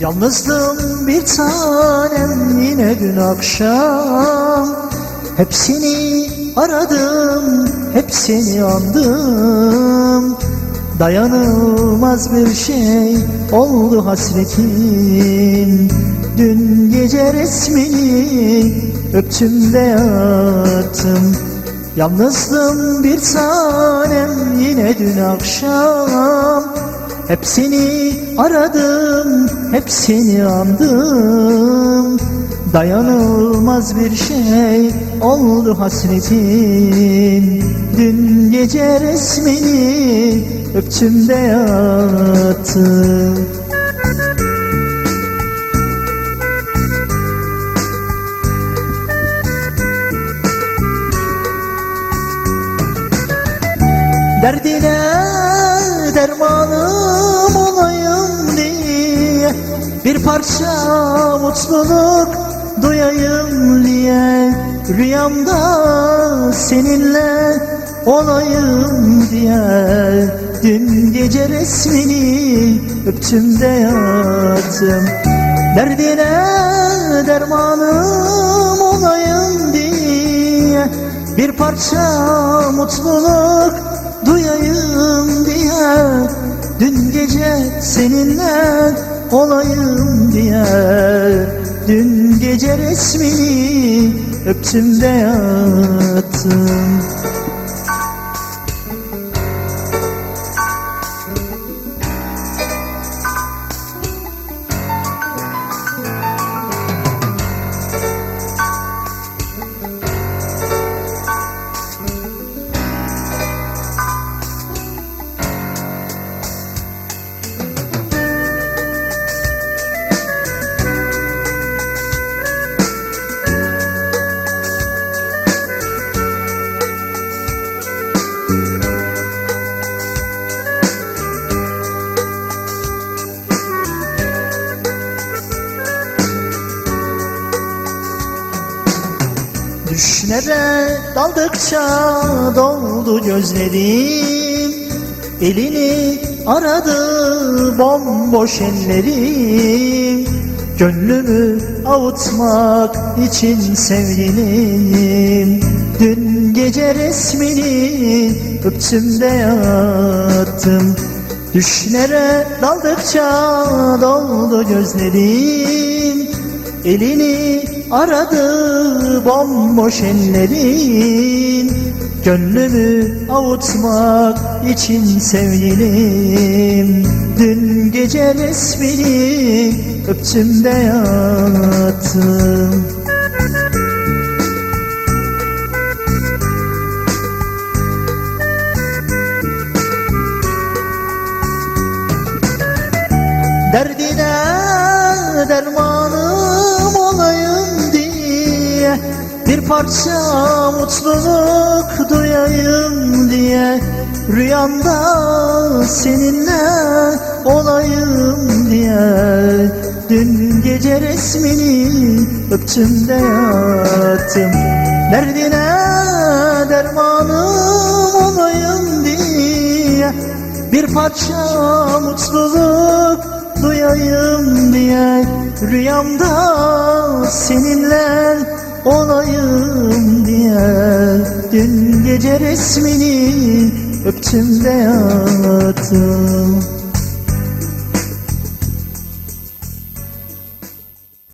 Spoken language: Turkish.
Yalnızdım bir tanem yine dün akşam. Hepsini aradım, hepsini andım. Dayanılmaz bir şey oldu hasretin. Dün gece resmini öptüm de yattım. Yalnızdım bir tanem yine dün akşam Hepsini aradım, hepsini andım. Dayanılmaz bir şey oldu hasretin. Dün gece resmini öptüm de yattım. Derdine dermanım olayım diye Bir parça mutluluk duyayım diye. Rüyamda seninle olayım diye. Dün gece resmini öptüm de yattım. Derdine dermanım olayım diye Bir parça mutluluk duyayım diye. Dün gece seninle olayım diye. Dün gece resmini öptüm de yattım Düşlere daldıkça doldu gözlerim. Elini aradı bomboş ellerim. Gönlümü avutmak için sevgilim. Dün gece resmini öptüm de yattım. Düşlere daldıkça doldu gözlerim. Elini aradı bomboş ellerin. Gönlümü avutmak için sevgilim. Dün gece resmini öptüm de yattım. Derdine dermanım Bir parça mutluluk duyayım diye Rüyamda seninle olayım diye. Dün gece resmini öptüm de yattım. Derdine dermanım olayım diye. Bir parça mutluluk duyayım diye Rüyamda seninle olayım diye. Dün gece resmini öptüm de yattım